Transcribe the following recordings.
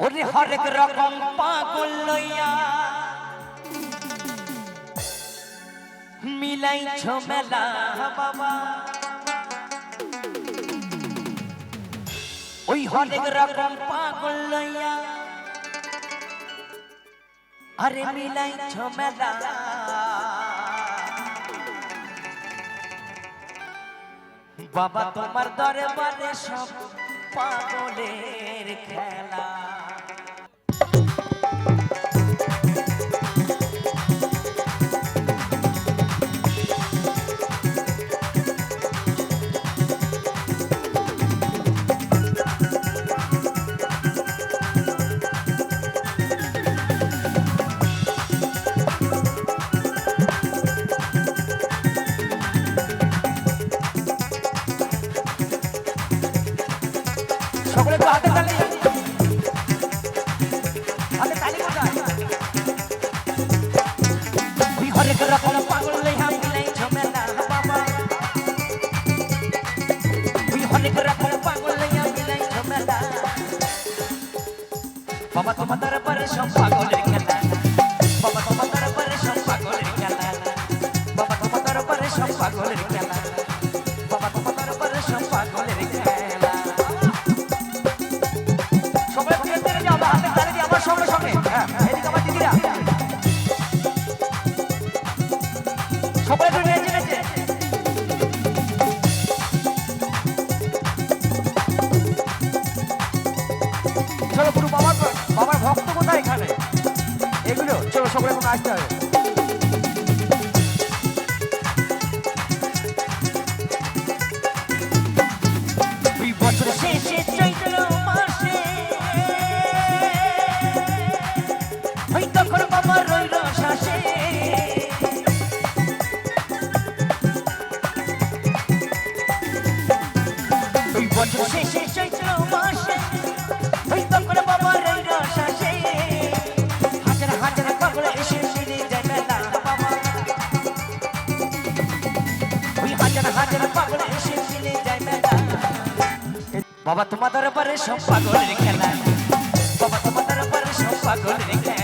হরেক রকম পাগল লইয়া। মিলাইছ মেলা, বাবা। ওই হরেক রকম পাগল লইয়া। আরে মিলাইছ মেলা। বাবা, তোমার দরবারে সব পাগলের খেলা। সকলে তো হাতে তালি। হাতে তালি বাজায় ওই হরেক রকম পাগল লইয়া মিলাই ঝমেলা বাবা। ওই হরেক রকম পাগল তোমার দরবারে সব পাগলের সকলে এখন আসতে হবে বাবা তোমাদের পারে সব পাগলের খেলা বাবা তোমাদের পারে সব পাগলের খেলা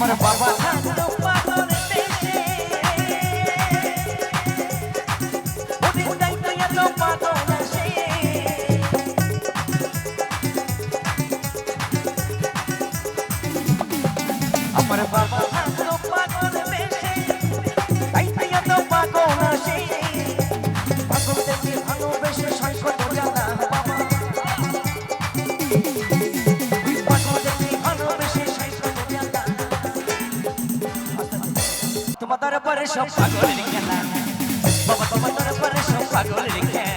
আমার বাবা থাকল পাথর আমার বাবা দরবারে সব পাগলের খেলা। বাবা তোমার পরে সব পাগলের খেলা।